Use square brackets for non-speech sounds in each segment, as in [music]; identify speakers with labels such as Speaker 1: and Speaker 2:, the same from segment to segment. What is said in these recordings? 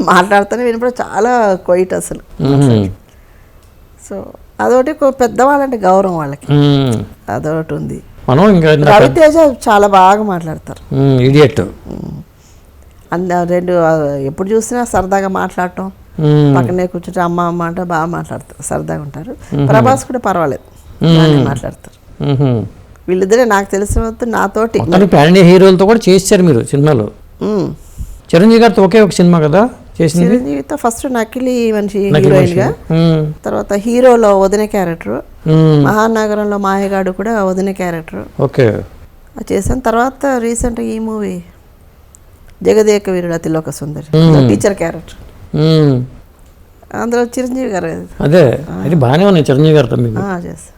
Speaker 1: మాట్లాడుతూనే వినపడ చాలా కొయిట్ అసలు. సో అదొకటి పెద్దవాళ్ళంటే గౌరవం వాళ్ళకి. అదొకటి ఉంది.
Speaker 2: మనం ఇంకా
Speaker 1: రవితేజ చాలా బాగా మాట్లాడతారు.
Speaker 2: ఇడియట్
Speaker 1: అంద రెండు ఎప్పుడు చూసినా సరదాగా మాట్లాడటం. పక్కనే కూర్చుంటే అమ్మ అమ్మ అంటే బాగా మాట్లాడతారు సరదాగా ఉంటారు. ప్రభాస్ కూడా పర్వాలేదు. మాట్లాడతారు. వీళ్ళిద్దరే నాకు తెలిసిన నాతోటి.
Speaker 2: హీరోలతో కూడా చేశారు మీరు సినిమాలో. చిరంజీవి గారితో ఒకే ఒక సినిమా కదా చేసింది?
Speaker 1: చిరంజీవితో ఫస్ట్ నకిలీ మనిషి
Speaker 2: హీరోయిన్గా.
Speaker 1: తర్వాత హీరోలో వదిన క్యారెక్టర్. మహానగరంలో మాయగాడు కూడా వదిన క్యారెక్టర్.
Speaker 2: ఓకే.
Speaker 1: చేశాను. తర్వాత రీసెంట్గా ఈ movie Jagadeka Veerudu Athiloka Sundari. Teacher character. అందులో చిరంజీవి గారు
Speaker 2: అదే. అది బాగానే ఉన్నాయి చిరంజీవి గారితో మీకు
Speaker 1: చేస్తా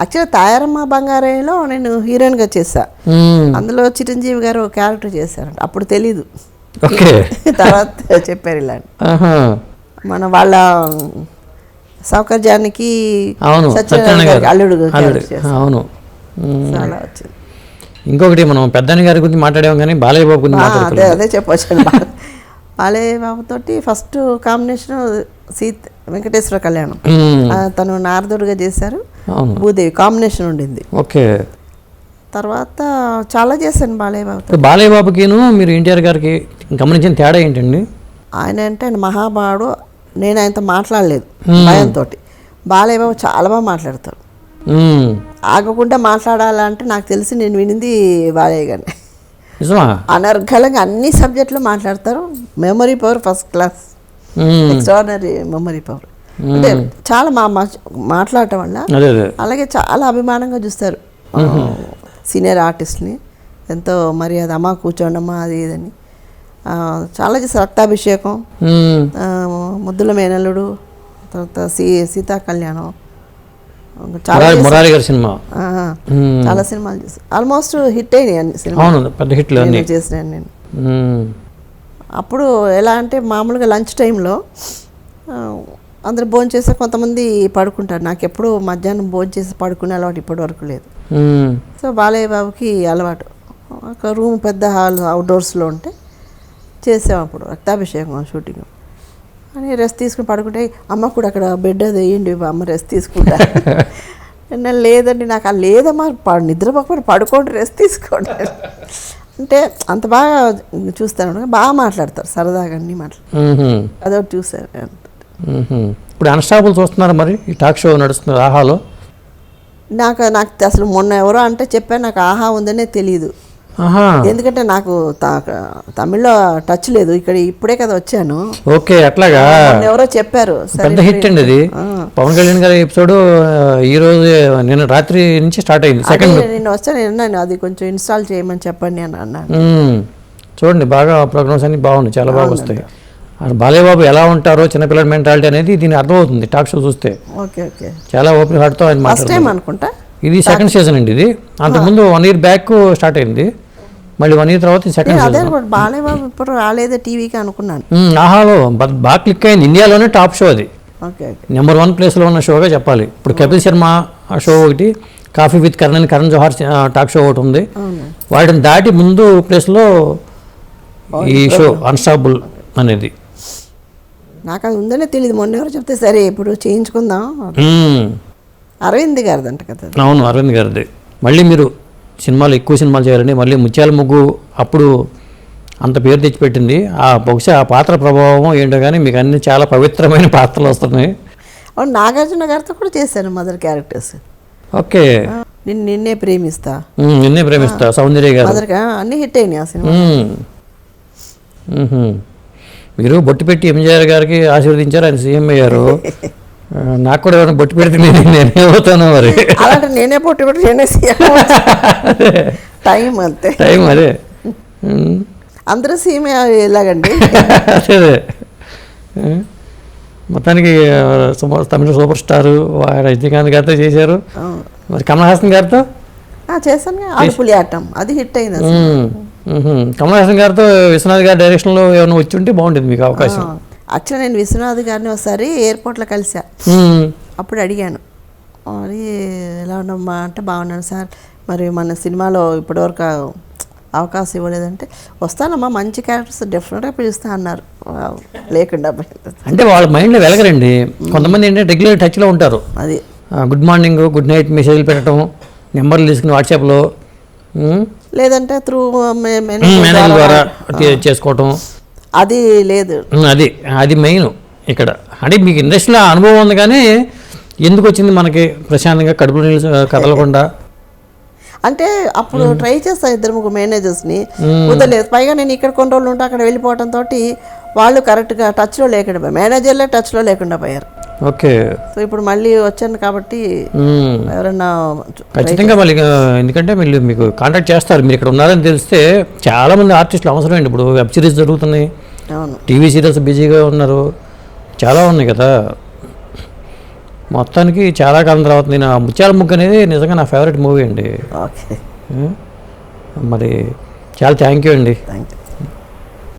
Speaker 1: యాక్చువల్లీ తాయారమ్మ బంగారేలో నేను హీరోయిన్గా చేశా. అందులో చిరంజీవి గారు క్యారెక్టర్ చేశారంట. అప్పుడు తెలీదు.
Speaker 2: ఓకే. [laughs]
Speaker 1: తర్వాత చెప్పారు
Speaker 2: ఆహా.
Speaker 1: మన వాళ్ళ సౌకర్యానికి
Speaker 2: అవును
Speaker 1: అల్లుడు.
Speaker 2: అవును.
Speaker 1: చాలా వచ్చింది.
Speaker 2: ఇంకొకటి మనం పెద్దని గారి గురించి మాట్లాడాం కానీ బాలయ్య బాబు గురించి
Speaker 1: అదే అదే చెప్పొచ్చు బాలయ్య బాబుతోటి ఫస్ట్ కాంబినేషన్ సీత వెంకటేశ్వర కళ్యాణం. తను నారదుడుగా చేశారు. భూదేవి కాంబినేషన్ ఉండింది.
Speaker 2: ఓకే.
Speaker 1: తర్వాత చాలా చేశాను బాలయ్య
Speaker 2: ఇప్పుడు బాలయ్య బాబుకిను మీరు ఎన్టీఆర్ గారికి గమనించిన తేడా ఏంటండి?
Speaker 1: ఆయన అంటే ఆయన మహాబాడు నేను ఆయనతో మాట్లాడలేదు భయంతో బాలయ్య బాబు చాలా బాగా మాట్లాడతారు. ఆగకుండా మాట్లాడాలంటే నాకు తెలిసి నేను వినింది బాలయ్య గారిని. అనర్ఘలంగా అన్ని సబ్జెక్టులు మాట్లాడతారు. Memory power first class
Speaker 2: hmm.
Speaker 1: Extraordinary memory power అంటే చాలా మా మాట్లాడటం వల్ల
Speaker 2: అదే అదే.
Speaker 1: అలాగే చాలా అభిమానంగా చూస్తారు. సీనియర్ ఆర్టిస్ట్ని. ఎంతో మర్యాద అమ్మ కూర్చోండమ్మా అది ఇదని చాలా చేస్తారు రక్తాభిషేకం ముద్దుల మేనల్లుడు తర్వాత సీ సీతా కళ్యాణం. చాలా చేశారు.
Speaker 2: సినిమా.
Speaker 1: చాలా సినిమాలు చేశారు. ఆల్మోస్ట్ హిట్ అయినాయి అన్ని సినిమాలు.
Speaker 2: పెద్ద హిట్లు
Speaker 1: నేను చేసినాను నేను
Speaker 2: మ్మ్.
Speaker 1: అప్పుడు ఎలా అంటే మామూలుగా లంచ్ టైంలో అందరు భోజనం చేస్తే కొంతమంది పడుకుంటారు. నాకు ఎప్పుడు మధ్యాహ్నం భోజనం చేసి పడుకునే అలవాటు ఇప్పటి వరకు లేదు. సో బాలయ్య బాబుకి అలవాటు. ఒక రూమ్ పెద్ద హాల్ అవుట్డోర్స్లో ఉంటే చేసాం అప్పుడు రక్తాభిషేకం షూటింగ్. అని రెస్ట్ తీసుకుని పడుకుంటే అమ్మ కూడా అక్కడ బెడ్ అది వేయండి అమ్మ రెస్ట్ తీసుకుంటా. [laughs] నేను లేదండి నాకు ఆ లేదమ్మా నిద్రపోకపోతే పడుకోండి రెస్ట్ తీసుకోండి. అంటే అంత బాగా చూస్తాను బాగా మాట్లాడతారు సరదాగా అన్నీ మాట్లాడతారు. అదొకటి చూసారు
Speaker 2: మ్మ్. ఇప్పుడు అన్స్టాపుల్ చూస్తున్నారా మరి ఈ టాక్ షో నడుస్తుంది ఆహాలో?
Speaker 1: నాకు నాకు అసలు మొన్న ఎవరో అంటే చెప్పాను నాకు ఆహా ఉందనే తెలియదు ఎందుకంటే నాకు తమిళ్ళో టచ్ లేదు. ఇక్కడ ఇప్పుడే కదా వచ్చాను.
Speaker 2: ఓకే అట్లాగా?
Speaker 1: ఎవరో చెప్పారు.
Speaker 2: పెద్ద హిట్ అండి అది. పవన్ కళ్యాణ్ గారి ఎపిసోడ్ ఈ రోజు నిన్న రాత్రి నుంచి స్టార్ట్ అయింది. సెకండ్.
Speaker 1: నేను వచ్చాను విన్నాను అది కొంచెం ఇన్స్టాల్ చేయమని చెప్పండి అని అన్నాను.
Speaker 2: చూడండి బాగా ప్రోగ్రామ్స్ అన్ని బాగున్నాయి చాలా బాగా వస్తాయి. ఆ బాలయ్య బాబు ఎలా ఉంటారో చిన్నపిల్లల మెంటాలిటీ అనేది దీని అర్థమవుతుంది టాక్ షో చూస్తే.
Speaker 1: Okay okay.
Speaker 2: చాలా ఓపెన్ హార్ట్తో ఆయన
Speaker 1: ఫస్ట్ టైం అనుకుంటా?
Speaker 2: ఇది సెకండ్ సీజన్ అండి ఇది. అంతకుముందు వన్ ఇయర్ బ్యాక్ స్టార్ట్ అయింది. మళ్ళీ వన్ ఇయర్ తర్వాత సెకండ్ సీజన్
Speaker 1: ఇప్పుడు రాలేదే టీవీకి అనుకున్నాను.
Speaker 2: ఆహాలో బాగా క్లిక్ అయింది. ఇండియాలోనే టాప్ షో అది. నెంబర్ వన్ ప్లేస్లో ఉన్న షోగా చెప్పాలి. ఇప్పుడు కపిల్ శర్మ ఆ షో ఒకటి కాఫీ విత్ కరణ్ అని కరణ్ జోహార్ టాక్ షో ఒకటి ఉంది. వాటిని దాటి ముందు ప్లేస్లో ఈ షో అన్స్టాపుల్ అనేది.
Speaker 1: నాకు అది ఉందనే తెలియదు మొన్న ఎవరో చెప్తే సరే ఇప్పుడు చేయించుకుందాం. అరవింద్ గారిదంట కదా అది.
Speaker 2: అవును అరవింద్ గారిది. మళ్ళీ మీరు సినిమాలు ఎక్కువ సినిమాలు చేయాలండి మళ్ళీ ముత్యాల ముగ్గు అప్పుడు అంత పేరు తెచ్చిపెట్టింది. ఆ బహుశా ఆ పాత్ర ప్రభావం ఏంటో కానీ మీకు అన్ని చాలా పవిత్రమైన పాత్రలు వస్తున్నాయి.
Speaker 1: అవును నాగార్జున గారితో కూడా చేశాను మదర్ క్యారెక్టర్స్.
Speaker 2: ఓకే.
Speaker 1: నిన్ను నిన్నే ప్రేమిస్తా.
Speaker 2: నిన్నే ప్రేమిస్తా సౌందర్య గారు.
Speaker 1: మదర్ అన్ని హిట్ అయినాయి ఆ సినిమా.
Speaker 2: మీరు బొట్టు పెట్టి ఎంజీఆర్ గారికి ఆశీర్వదించారు ఆయన సీఎం అయ్యారు. [laughs] నాకు కూడా ఎవరైనా బొట్టు పెడితే నేను నేనేమవుతాను మరి.
Speaker 1: అలాంటి నేనే పొట్టి పెట్టి నేనే టైం అంతే.
Speaker 2: టైం అదే.
Speaker 1: అందరూ సీఎం ఎలాగండి?
Speaker 2: అదే? మొత్తానికి సుమ- తమిళ సూపర్ స్టార్ రజనీకాంత్ గారితో చేశారు. మరి కమల్ హాసన్ గారితో?
Speaker 1: చేశాను ఆడుపులి ఆటం. అది హిట్ అయింది.
Speaker 2: కమల్ హాసన్ గారితో విశ్వనాథ్ గారి డైరెక్షన్లో ఏమైనా వచ్చి ఉంటే బాగుంటుంది మీకు అవకాశం.
Speaker 1: యాక్చువల్ నేను విశ్వనాథ్ గారిని ఒకసారి ఎయిర్పోర్ట్లో కలిసా. అప్పుడు అడిగాను మరి ఎలా ఉన్నామ్మా అంటే బాగున్నాను సార్. మరి మన సినిమాలో ఇప్పటివరకు అవకాశం ఇవ్వలేదంటే వస్తానమ్మా మంచి క్యారెక్టర్స్ డెఫినెట్గా పిలుస్తా అన్నారు. లేకుండా.
Speaker 2: అంటే వాళ్ళ మైండ్లో వెలగరండి. కొంతమంది ఏంటంటే రెగ్యులర్ టచ్లో ఉంటారు.
Speaker 1: అది.
Speaker 2: గుడ్ మార్నింగ్ గుడ్ నైట్ మెసేజ్లు పెట్టడం నెంబర్లు తీసుకుని వాట్సాప్లో
Speaker 1: లేదంటే త్రూ
Speaker 2: ద్వారా చేసుకోవటం.
Speaker 1: అది లేదు.
Speaker 2: అది అది మెయిన్ ఇక్కడ. అంటే మీకు ఇండస్ట్రీలో అనుభవం ఉంది కానీ ఎందుకు వచ్చింది మనకి ప్రశాంతంగా కడుపు నీళ్ళు కదలకుండా?
Speaker 1: అంటే అప్పుడు ట్రై చేస్తా ఇద్దరు ముగ్గురు మేనేజర్స్ని. కుదరలేదు పైగా నేను ఇక్కడ కొన్ని రోజులు ఉంటే అక్కడ వెళ్ళిపోవటం తోటి వాళ్ళు కరెక్ట్గా టచ్లో లేకుండా పోయారు. మేనేజర్లే టచ్లో లేకుండా పోయారు.
Speaker 2: ఓకే.
Speaker 1: సో ఇప్పుడు మళ్ళీ వచ్చాను కాబట్టి
Speaker 2: ఉమ్,
Speaker 1: ఎవరన్నా
Speaker 2: ఖచ్చితంగా మళ్ళీ ఎందుకంటే వీళ్ళు మీకు కాంటాక్ట్ చేస్తారు. మీరు ఇక్కడ ఉన్నారని తెలిస్తే చాలామంది ఆర్టిస్టులు అవసరమండి. ఇప్పుడు వెబ్ సిరీస్ జరుగుతున్నాయి.
Speaker 1: అవును.
Speaker 2: టీవీ సీరియల్స్ బిజీగా ఉన్నారు. చాలా ఉన్నాయి కదా. మొత్తానికి చాలా కాలం తర్వాత నేను ముత్యాల ముగ్గు అనేది నిజంగా నా ఫేవరెట్ మూవీ అండి.
Speaker 1: ఓకే?
Speaker 2: మరి చాలా థ్యాంక్ యూ అండి.
Speaker 1: Thank you